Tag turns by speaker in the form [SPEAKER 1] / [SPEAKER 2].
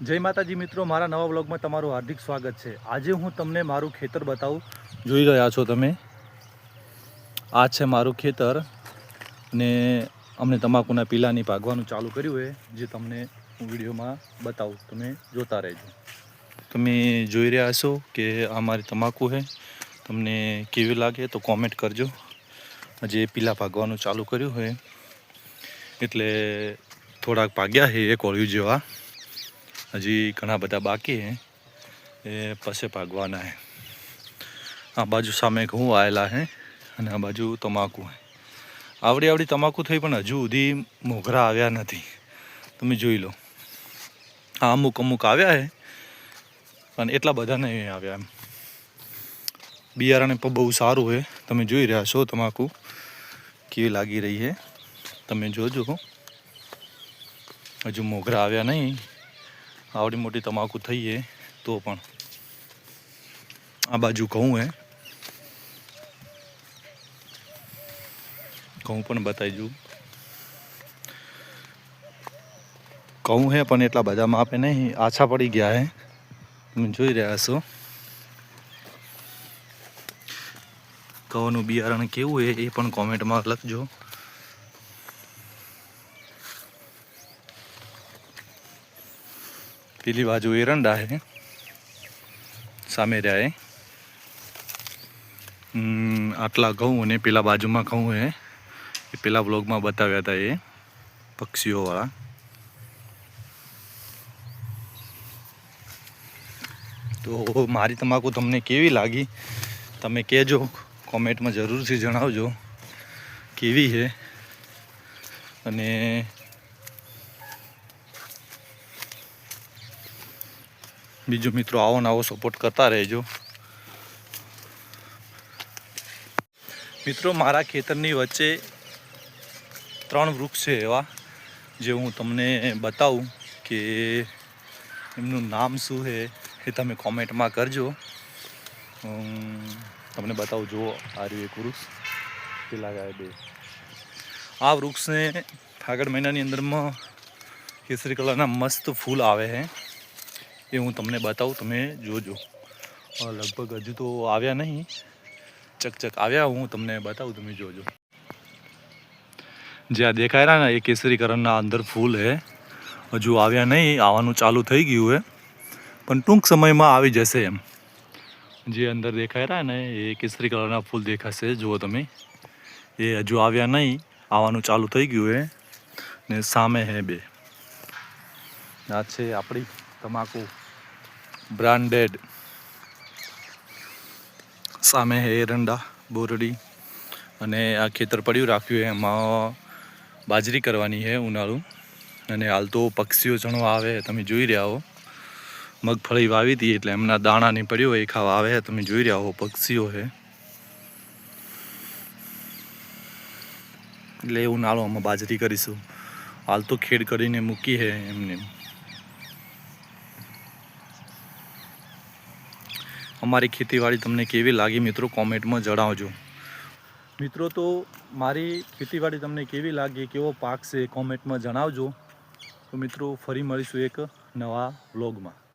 [SPEAKER 1] જય માતાજી મિત્રો, મારા નવા બ્લોગમાં તમારું હાર્દિક સ્વાગત છે. આજે હું તમને મારું ખેતર બતાવું. જોઈ રહ્યા છો તમે? આ છે મારું ખેતર ને અમને તમાકુના પીલાની ભાગવાનું ચાલુ કર્યું છે, જે તમને હું વિડીયોમાં બતાવું. તમે જોતા રહેજો. તમે જોઈ રહ્યા છો કે આ મારી તમાકુ છે. તમને કેવી લાગે તો કોમેન્ટ કરજો. જે પીલા ભાગવાનું ચાલુ કર્યું છે. એટલે થોડાક ભાગ્યા છે, એક ઓળિયું જેવા. હજી ઘણા બધા બાકી હે. એ પછી ભાગવાના હે. આ બાજુ સામે ઘઉં આવેલા હે અને આ બાજુ તમાકુ હે. આવડી આવડી તમાકુ થઈ પણ હજુ સુધી મોગરા આવ્યા નથી. તમે જોઈ લો. આ અમુક અમુક આવ્યા હે પણ એટલા બધા નહીં આવ્યા એમ. બિયારણ પણ બહુ સારું છે તમે જોઈ રહ્યા છો તમાકુ કેવી લાગી રહી છે તમે જોજો હજુ મોગરા આવ્યા નહીં. આવડી મોટી તમાકુ થઈ છે તો પણ. આ બાજુ ઘઉં હે. ઘઉં પણ બતાવીજુ ઘઉં હે, પણ એટલા બધા માપે નહીં. આછા પડી ગયા હે. તમે જોઈ રહ્યા છો. ઘઉંનું બિયારણ કેવું છે એ પણ કોમેન્ટમાં લખજો. પેલી બાજુ એરંડા છે સામે રહ્યા આટલા ઘઉં અને પેલા બાજુમાં ઘઉં હે એ પેલા બ્લોગમાં બતાવ્યા હતા એ પક્ષીઓવાળા તો મારી તમાકુ તમને કેવી લાગી તમે કહેજો કોમેન્ટમાં જરૂરથી જણાવજો કેવી છે અને બીજું મિત્રો આવો ને આવો સપોર્ટ કરતા રહેજો. મિત્રો મારા ખેતરની વચ્ચે ત્રણ વૃક્ષ છે એવા, જે હું તમને બતાવું કે એમનું નામ શું છે એ તમે કોમેન્ટમાં કરજો. તમને બતાવું, જુઓ આ રહ્યું એક વૃક્ષ, પેલા ગાય બે. આ વૃક્ષને ફાગણ મહિનાની અંદરમાં કેસરી કલરના મસ્ત ફૂલ આવે છે. એ હું તમને બતાવું, તમે જોજો. લગભગ હજુ તો આવ્યા નહીં. ચકચક આવ્યા, હું તમને બતાવું, તમે જોજો. જ્યાં દેખાય રહ્યા ને, એ કેસરી કલરના અંદર ફૂલ હે. હજુ આવ્યા નહીં, આવવાનું ચાલુ થઈ ગયું હે. પણ ટૂંક સમયમાં આવી જશે એમ. જે અંદર દેખાય રહ્યા ને, એ કેસરી કલરના ફૂલ દેખાશે, જુઓ તમે. એ હજુ આવ્યા નહીં, આવવાનું ચાલુ થઈ ગયું હે. ને સામે હે બે. આ છે આપણી તમાકુ બ્રાન્ડેડ સામે એરંડા બોરડી અને આ ખેતર પડ્યું, રાખ્યું એમાં બાજરી કરવાની છે ઉનાળું. અને હાલ તો પક્ષીઓ જણો આવે તમે જોઈ રહ્યા હો. મગફળી વાવી હતી એટલે એમના દાણા નહીં પડ્યો એ ખાવા આવે તમે જોઈ રહ્યા હો, પક્ષીઓ છે એટલે એ ઉનાળો અમે બાજરી કરીશું. હાલ તો ખેડ કરીને મૂકી છે એમને. અમારી ખેતીવાડી તમને કેવી લાગી મિત્રો કોમેન્ટમાં જણાવજો. મિત્રો તો મારી ખેતીવાડી તમને કેવી લાગી, કેવો પાક છે કોમેન્ટમાં જણાવજો. તો મિત્રો ફરી મળીશું એક નવા વ્લોગમાં.